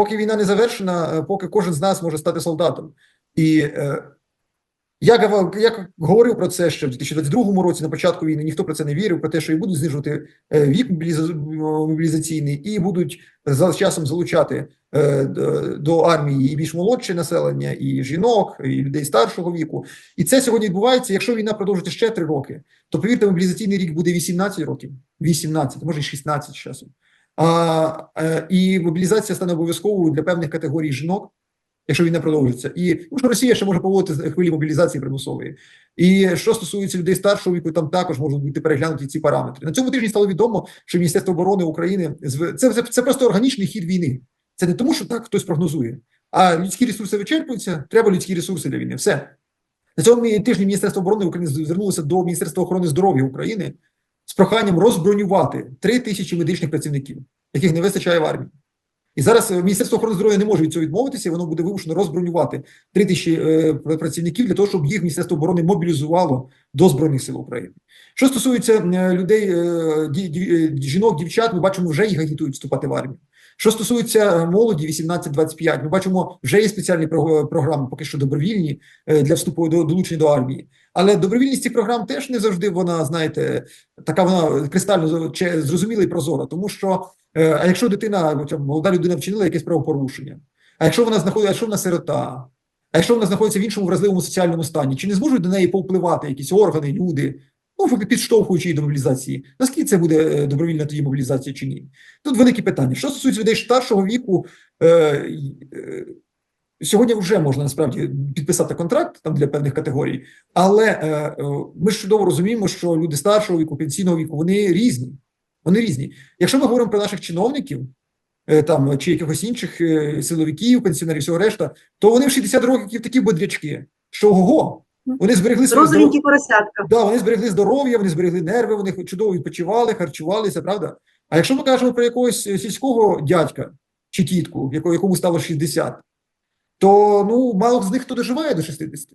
поки війна не завершена, е, поки кожен з нас може стати солдатом. І е, я, гава- я говорив про це ще в 2022 році, на початку війни, ніхто про це не вірив, про те, що і будуть знижувати е, вік мобіліза- мобілізаційний, і будуть за часом залучати до армії і більш молодше населення, і жінок, і людей старшого віку. І це сьогодні відбувається. Якщо війна продовжиться ще три роки, то повірте, мобілізаційний рік буде 18 років, 18, може й 16 часом. А, е, і мобілізація стане обов'язковою для певних категорій жінок, якщо війна продовжиться. І тому що Росія ще може поводити хвилі мобілізації примусової. І що стосується людей старшого віку, там також можуть бути переглянуті ці параметри. На цьому тижні стало відомо, що Міністерство оборони України це, це, це просто органічний хід війни. Це не тому, що так хтось прогнозує, а людські ресурси вичерпуються. Треба людські ресурси для війни. Все на цьому тижні Міністерство оборони України звернулося до Міністерства охорони здоров'я України з проханням розбронювати три тисячі медичних працівників, яких не вистачає в армії. І зараз е, Міністерство охорони здоров'я не може від цього відмовитися, і воно буде вимушено розбронювати три тисячі е, працівників для того, щоб їх Міністерство оборони мобілізувало до Збройних сил України. Що стосується е, людей, е, е, жінок, дівчат, ми бачимо, вже їх агітують вступати в армію. Що стосується молоді 18-25, ми бачимо, вже є спеціальні про- програми, поки що добровільні для вступу до долучення до армії. Але добровільність цих програм теж не завжди вона, знаєте, така вона кристально зрозуміла і прозора, тому що а якщо дитина, молода людина вчинила якесь правопорушення, а якщо вона знаходиться, а якщо вона сирота, а якщо вона знаходиться в іншому вразливому соціальному стані, чи не зможуть до неї повпливати якісь органи, люди, ну підштовхуючи її до мобілізації? Наскільки це буде е, добровільна тоді мобілізація чи ні? Тут велике питання. Що стосується людей старшого віку, е, е, сьогодні вже можна насправді підписати контракт там для певних категорій, але е, е, ми ж чудово розуміємо, що люди старшого віку, пенсійного віку, вони різні. Вони різні. Якщо ми говоримо про наших чиновників, там чи якихось інших е, силовиків, пенсіонерів, всього решта, то вони в 60 років такі бодрячки, що ого, вони зберегли своє здоров'я. Поросятка. Да, вони зберегли здоров'я, вони зберегли нерви, вони чудово відпочивали, харчувалися, правда? А якщо ми кажемо про якогось е, сільського дядька чи тітку, якому стало 60, то ну мало з них хто доживає до 60.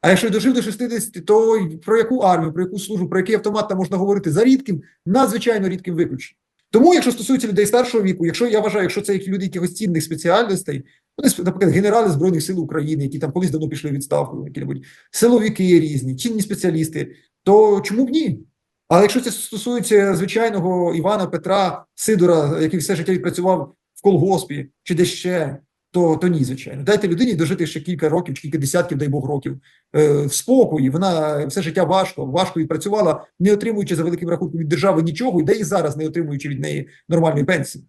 А якщо й дожив до 60, то про яку армію, про яку службу, про який автомат там можна говорити за рідким, надзвичайно рідким виключенням. Тому, якщо стосується людей старшого віку, якщо я вважаю, якщо це люди якихось цінних спеціальностей, вони, наприклад, генерали Збройних сил України, які там колись давно пішли відставку, які-небудь силовики різні, чинні спеціалісти, то чому б ні? Але якщо це стосується звичайного Івана Петра Сидора, який все життя відпрацював в колгоспі чи де ще, то, то ні, звичайно. Дайте людині дожити ще кілька років, чи кілька десятків, дай Бог років е, в спокої. Вона все життя важко, важко відпрацювала, не отримуючи за великим рахунком від держави нічого, і де і зараз не отримуючи від неї нормальної пенсії.